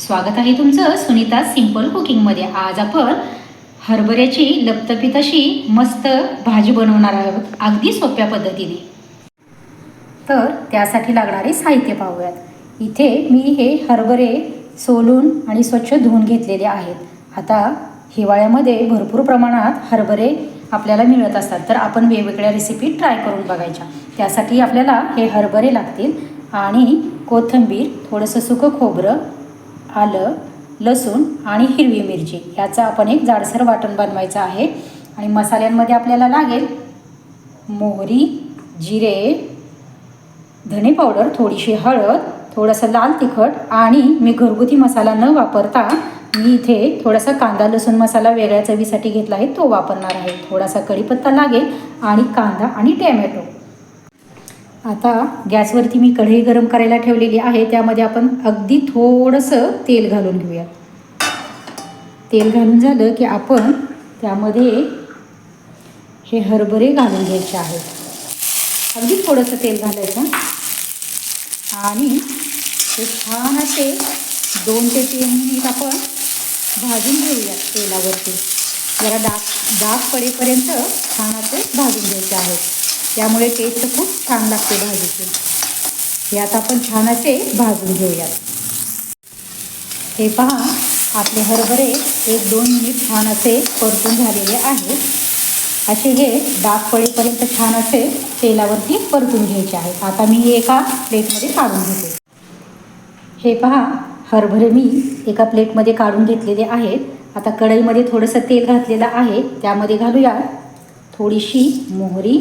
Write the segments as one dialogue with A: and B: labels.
A: स्वागत आहे तुमचं सुनीता सिंपल कुकिंगमध्ये आज आपण हरभऱ्याची लपतपीत अशी मस्त भाजी बनवणार आहोत. अगदी सोप्या पद्धतीने. तर त्यासाठी लागणारे साहित्य पाहूयात. इथे मी हे हरभरे सोलून आणि स्वच्छ धुवून घेतलेले आहेत. आता हिवाळ्यामध्ये भरपूर प्रमाणात हरभरे आपल्याला मिळत असतात. तर आपण वेगवेगळ्या रेसिपी ट्राय करून बघायच्या. त्यासाठी आपल्याला हे हरभरे लागतील आणि कोथिंबीर थोडंसं सुकं खोबरं आलं लसूण आणि हिरवी मिरची. याचं आपण एक जाडसर वाटण बनवायचं आहे. आणि मसाल्यांमध्ये आपल्याला लागेल मोहरी जिरे धने पावडर थोडीशी हळद थोडंसं लाल तिखट आणि मी घरगुती मसाला न वापरता मी इथे थोडासा कांदा लसूण मसाला वेगळ्या चवीसाठी घेतला आहे. तो वापरणार आहे. थोडासा कढीपत्ता लागेल आणि कांदा आणि टॅमॅटो. आता गॅसवरती मी कढई गरम करायला ठेवलेली आहे. त्यामध्ये आपण अगदी थोडंसं तेल घालून घेऊया. तेल घालून झालं की आपण त्यामध्ये हे हरभरे घालून घ्यायचे आहेत. अगदी थोडंसं तेल घालायचं. आणि हे छान असे दोन ते तीन मिनिट आपण भाजून घेऊया तेलावरती. जरा डाग डाग पडेपर्यंत छान असे भाजून घ्यायचे आहेत. त्यामुळे टेस्ट खूप छान लागते भाजीची. हे आता आपण छान असे भाजून घेऊयात. हे पहा आपले हरभरे एक दोन मिनिट छान असे परतून झालेले आहेत. असे हे डाग पडेपर्यंत छान असे तेलावरती परतून घ्यायचे आहेत. आता मी हे एका प्लेटमध्ये काढून घेते. हे पहा हरभरे मी एका प्लेटमध्ये काढून घेतलेले आहेत. आता कढईमध्ये थोडंसं तेल घातलेलं आहे. त्यामध्ये घालूया थोडीशी मोहरी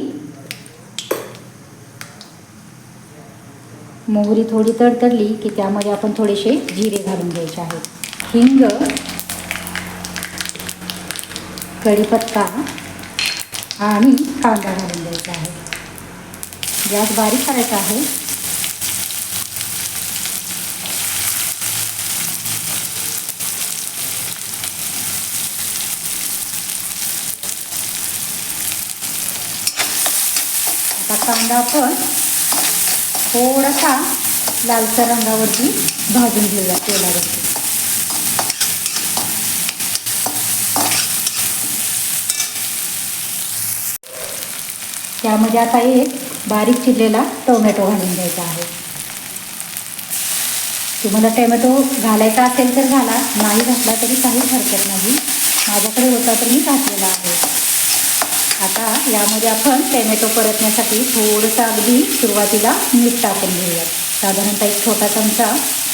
A: मोहरी थोडी तडतडली की त्यामध्ये आपण थोडेसे जिरे घालून घ्यायचे आहेत. हिंग कढीपत्ता आणि कांदा घालून द्यायचा आहे. गॅस बारीक करायचा आहे. आता कांदा आपण थोडासा लालसा रंगावरती भाजून घेऊया तेलावरती त्यामध्ये आता एक बारीक चिरलेला टोमॅटो घालून द्यायचा आहे. तुम्हाला टोमॅटो घालायचा असेल तर घाला नाही घातला तरी काहीच हरकत नाही. माझ्याकडे होता तर मी घातलेला आहे. आता यामध्ये आपण टॅमॅटो परतण्यासाठी थोडंसं अगदी सुरुवातीला मीठ टाकून घेऊयात साधारणतः एक छोटा चमचा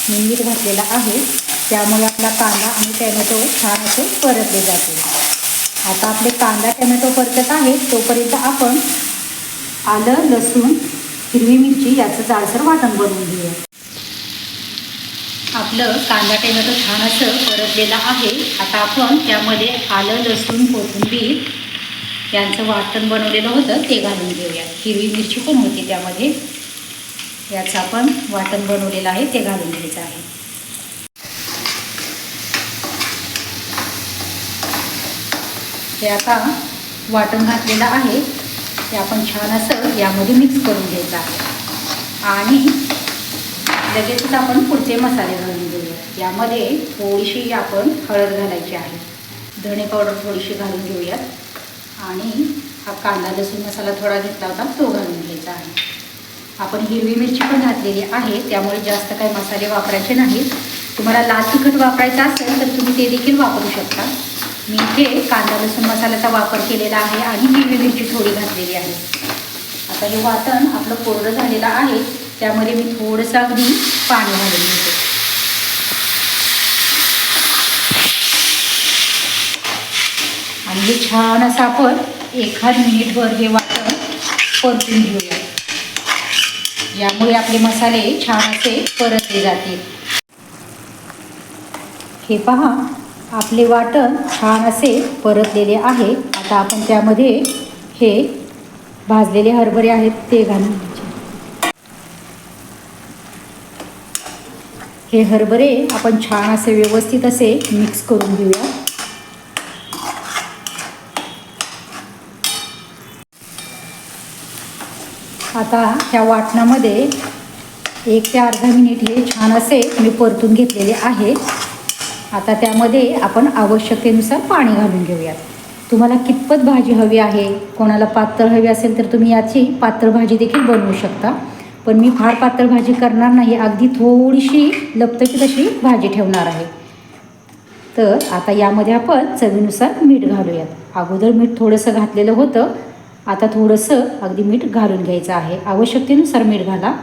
A: मी मीठ घातलेला आहे. त्यामुळे आपला कांदा आणि टॅमॅटो छान असे परतले जातील. आता आपले कांदा टॅमॅटो परतत आहे तोपर्यंत आपण आलं लसूण हिरवी मिरची याचं जाडसर वाटण बनवून घेऊया. आपलं कांदा टॅमॅटो छान असं परतलेलं आहे. आता आपण त्यामध्ये आलं लसूण कोथिंबीर यांचं वाटण बनवलेलं होतं ते घालून घेऊया. हिरवी मिरची पण होती त्यामध्ये. याचं आपण वाटण बनवलेलं आहे ते घालून घ्यायचं आहे. हे आता वाटण घातलेलं आहे. ते आपण छान असं यामध्ये मिक्स करून घ्यायचं आहे. आणि लगेचच आपण पुढचे मसाले घालून घेऊया. यामध्ये थोडीशी आपण हळद घालायची आहे. धणे पावडर थोडीशी घालून घेऊयात. आणि हा कांदा लसूण मसाला थोडा घेतला होता तो घालून घ्यायचा आहे. आपण हिरवी मिरची पण घातलेली आहे त्यामुळे जास्त काही मसाले वापरायचे नाहीत. तुम्हाला लाल तिखट वापरायचं असेल तर तुम्ही ते देखील वापरू शकता. मी इथे कांदा लसूण मसाल्याचा वापर केलेला आहे आणि हिरवी मिरची थोडी घातलेली आहे. आता हे वाटण आपलं कोरडं झालेलं आहे त्यामध्ये मी थोडंसं अगदी पाणी घालून घेते. आणि हे छान असं आपण एखाद मिनिटभर हे वाटण परतून घेऊया. यामुळे आपले मसाले छान असे परतले जातील. हे पहा आपले वाटण छान असे परतलेले आहे. आता आपण त्यामध्ये हे भाजलेले हरभरे आहेत ते घालून हे हरभरे आपण छान असे व्यवस्थित असे मिक्स करून घेऊया. आता ह्या वाटणामध्ये एक ते अर्धा मिनिट हे छान असे मी परतून घेतलेले आहे. आता त्यामध्ये आपण आवश्यकतेनुसार पाणी घालून घेऊयात. तुम्हाला कितपत भाजी हवी आहे? कोणाला पातळ हवी असेल तर तुम्ही याची पातळ भाजी देखील बनवू शकता. पण मी फार पातळ भाजी करणार नाही अगदी थोडीशी लपतकी तशी भाजी ठेवणार आहे. तर आता यामध्ये आपण चवीनुसार मीठ घालूयात. अगोदर मीठ थोडंसं घातलेलं होतं. आता थोडंसं अगदी मीठ घालून घ्यायचं आहे. आवश्यकतेनुसार मीठ घाला.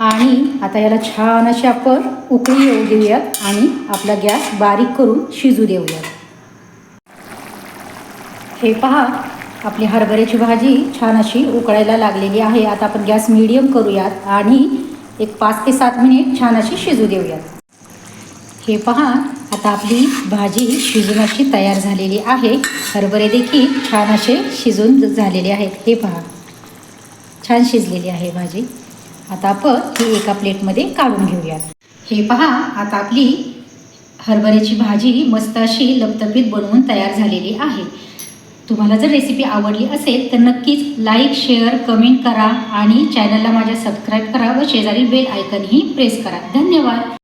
A: आणि आता याला छान अशी आपण उकळी येऊ देऊयात आणि आपला गॅस बारीक करून शिजू देऊयात. हे पहा आपली हरभऱ्याची भाजी छान अशी उकळायला लागलेली आहे. आता आपण गॅस मिडियम करूयात आणि एक पाच ते सात मिनिट छान अशी शिजू देऊयात. हे पहा आता आपली भाजी शिजून अशी तयार झालेली आहे. हरभरे देखील छान असे शिजून झालेले आहेत. हे पहा. छान शिजलेली आहे भाजी. आता आपण ही एका प्लेटमध्ये काढून घेऊयात. हे पहा आता आपली हरभऱ्याची भाजी मस्त अशी लपतपीत बनवून तयार झालेली आहे. तुम्हाला जर रेसिपी आवडली असेल तर नक्कीच लाईक शेअर कमेंट करा आणि चॅनलला माझ्या सबस्क्राईब करा व शेजारी बेल आयकनही प्रेस करा. धन्यवाद!